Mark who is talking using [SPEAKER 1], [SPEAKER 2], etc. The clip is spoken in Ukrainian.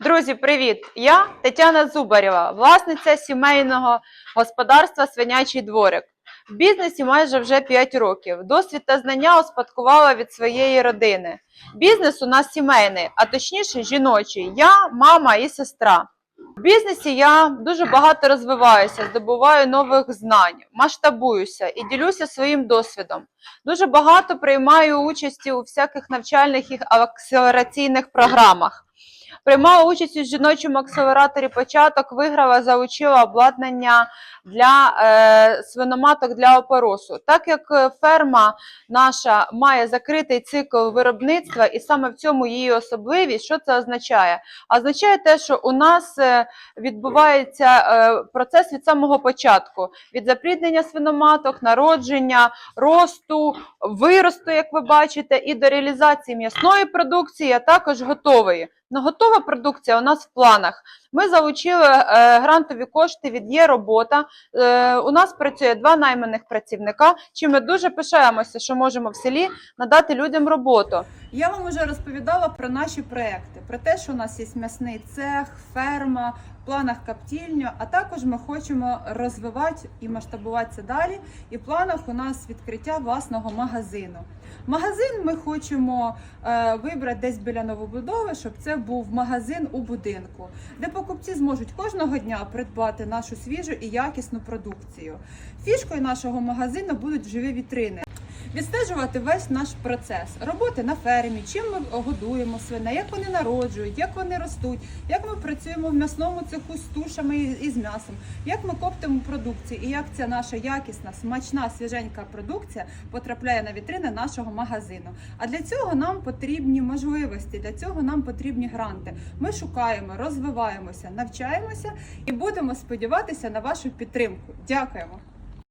[SPEAKER 1] Друзі, привіт! Я Тетяна Зубарєва, власниця сімейного господарства Свинячий дворик. В бізнесі майже вже 5 років. Досвід та знання успадкувала від своєї родини. Бізнес у нас сімейний, а точніше жіночий. Я, мама і сестра. В бізнесі я дуже багато розвиваюся, здобуваю нових знань, масштабуюся і ділюся своїм досвідом. Дуже багато приймаю участі у всяких навчальних і акселераційних програмах. Приймала участь у жіночому акселераторі початок, виграла, заучила обладнання для е, свиноматок для опоросу. Так як е, ферма наша має закритий цикл виробництва, і саме в цьому її особливість, що це означає? Означає те, що у нас е, відбувається е, процес від самого початку: від запліднення свиноматок, народження, росту, виросту, як ви бачите, і до реалізації м'ясної продукції, а також готової. Ну, готова продукція у нас в планах. Ми залучили е, грантові кошти від є робота. Е, у нас працює два найманих працівника. Чим ми дуже пишаємося, що можемо в селі надати людям роботу.
[SPEAKER 2] Я вам вже розповідала про наші проекти, про те, що у нас є м'ясний цех, ферма, планах каптільню, а також ми хочемо розвивати і масштабуватися далі. І в планах у нас відкриття власного магазину. Магазин ми хочемо е, вибрати десь біля новобудови, щоб це був магазин у будинку, де покупці зможуть кожного дня придбати нашу свіжу і якісну продукцію. Фішкою нашого магазину будуть живі вітрини. Відстежувати весь наш процес роботи на фермі, чим ми годуємо свиней, як вони народжують, як вони ростуть, як ми працюємо в м'ясному цеху з тушами і з м'ясом, як ми коптимо продукцію і як ця наша якісна, смачна, свіженька продукція потрапляє на вітрини нашого магазину. А для цього нам потрібні можливості, для цього нам потрібні гранти. Ми шукаємо, розвиваємося, навчаємося і будемо сподіватися на вашу підтримку. Дякуємо.